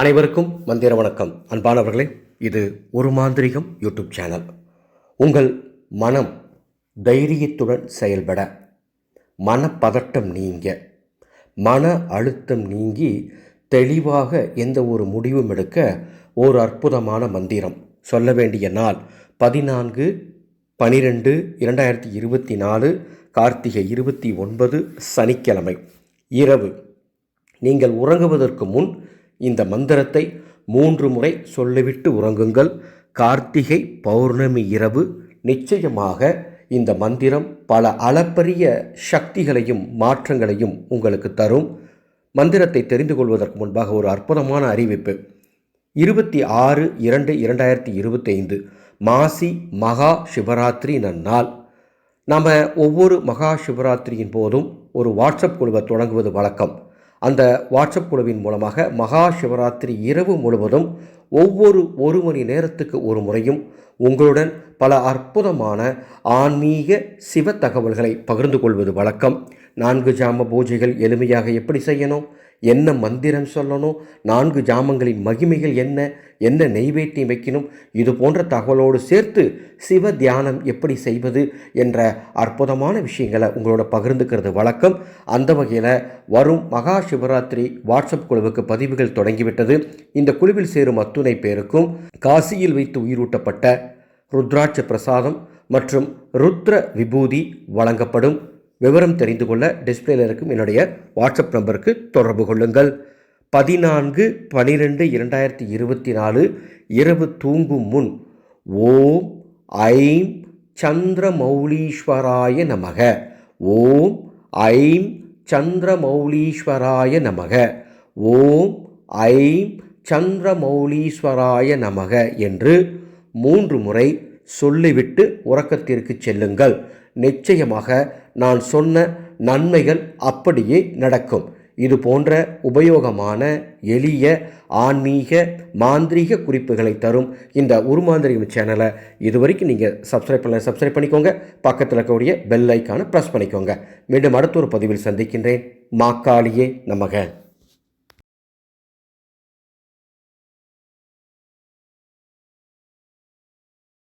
அனைவருக்கும் மந்திர வணக்கம். அன்பானவர்களே இது ஒரு மாந்திரிகம் யூடியூப் சேனல். உங்கள் மனம் தைரியத்துடன் செயல்பட மனப்பதட்டம் நீங்க மன அழுத்தம் நீங்கி தெளிவாக எந்த ஒரு முடிவும் எடுக்க ஒரு அற்புதமான மந்திரம். சொல்ல வேண்டிய நாள் பதினான்கு பனிரெண்டு இரண்டாயிரத்தி இருபத்தி நாலு கார்த்திகை இருபத்தி ஒன்பது சனிக்கிழமை இரவு. நீங்கள் உறங்குவதற்கு முன் இந்த மந்திரத்தை மூன்று முறை சொல்லிவிட்டு உறங்குங்கள். கார்த்திகை பௌர்ணமி இரவு நிச்சயமாக இந்த மந்திரம் பல அளப்பரிய சக்திகளையும் மாற்றங்களையும் உங்களுக்கு தரும். மந்திரத்தை தெரிந்து கொள்வதற்கு முன்பாக ஒரு அற்புதமான அறிவிப்பு. இருபத்தி ஆறு இரண்டு இரண்டாயிரத்தி இருபத்தைந்து மாசி மகா சிவராத்திரி நன்னாள். நாம் ஒவ்வொரு மகா சிவராத்திரியின் போதும் ஒரு வாட்ஸ்அப் குழுவை தொடங்குவது வழக்கம். அந்த வாட்ஸ்அப் குழுவின் மூலமாக மகா சிவராத்திரி இரவு முழுவதும் ஒவ்வொரு ஒரு மணி நேரத்துக்கு ஒரு முறையும் உங்களுடன் பல அற்புதமான ஆன்மீக சிவ தகவல்களை பகிர்ந்து கொள்வது வழக்கம். நான்கு ஜாம பூஜைகள் எளிமையாக எப்படி செய்யணும்? என்ன மந்திரம் சொல்லணும்? நான்கு ஜாமங்களின் மகிமைகள் என்ன? என்ன நெய்வேட்டியம் வைக்கணும்? இது போன்ற தகவலோடு சேர்த்து சிவ தியானம் எப்படி செய்வது என்ற அற்புதமான விஷயங்களை உங்களோட பகிர்ந்துக்கிறது வழக்கம். அந்த வகையில் வரும் மகா சிவராத்திரி வாட்ஸ்அப் குழுவுக்கு பதிவுகள் தொடங்கிவிட்டது. இந்த குழுவில் சேரும் அத்துணை பேருக்கும் காசியில் வைத்து உயிரூட்டப்பட்ட ருத்ராட்ச பிரசாதம் மற்றும் ருத்ர விபூதி வழங்கப்படும். விவரம் தெரிந்து கொள்ள டிஸ்பிளேல இருக்கும் என்னுடைய வாட்ஸ்அப் நம்பருக்கு தொடர்பு கொள்ளுங்கள். பதினான்கு பனிரெண்டு இரண்டாயிரத்தி இருபத்தி நாலு இரவு தூங்கும் முன் ஓம் ஐம் சந்திரமௌலீஸ்வராய நமக. ஓம் ஐம் சந்திரமௌலீஸ்வராய நமக. ஓம் ஐம் சந்திரமௌலீஸ்வராய நமக என்று மூன்று முறை சொல்லிவிட்டு உறக்கத்திற்கு செல்லுங்கள். நிச்சயமாக நான் சொன்ன நன்மைகள் அப்படியே நடக்கும். இது போன்ற உபயோகமான எளிய ஆன்மீக மாந்திரீக குறிப்புகளை தரும் இந்த உருமாந்திரிகம் சேனலை இது வரைக்கும் நீங்கள் சப்ஸ்கிரைப் பண்ண சப்ஸ்கிரைப் பண்ணிக்கோங்க. பக்கத்தில் இருக்கக்கூடிய பெல் ஐக்கானை ப்ரெஸ் பண்ணிக்கோங்க. மீண்டும் அடுத்த ஒரு பதிவில் சந்திக்கின்றேன். மாக்காளியே நமக.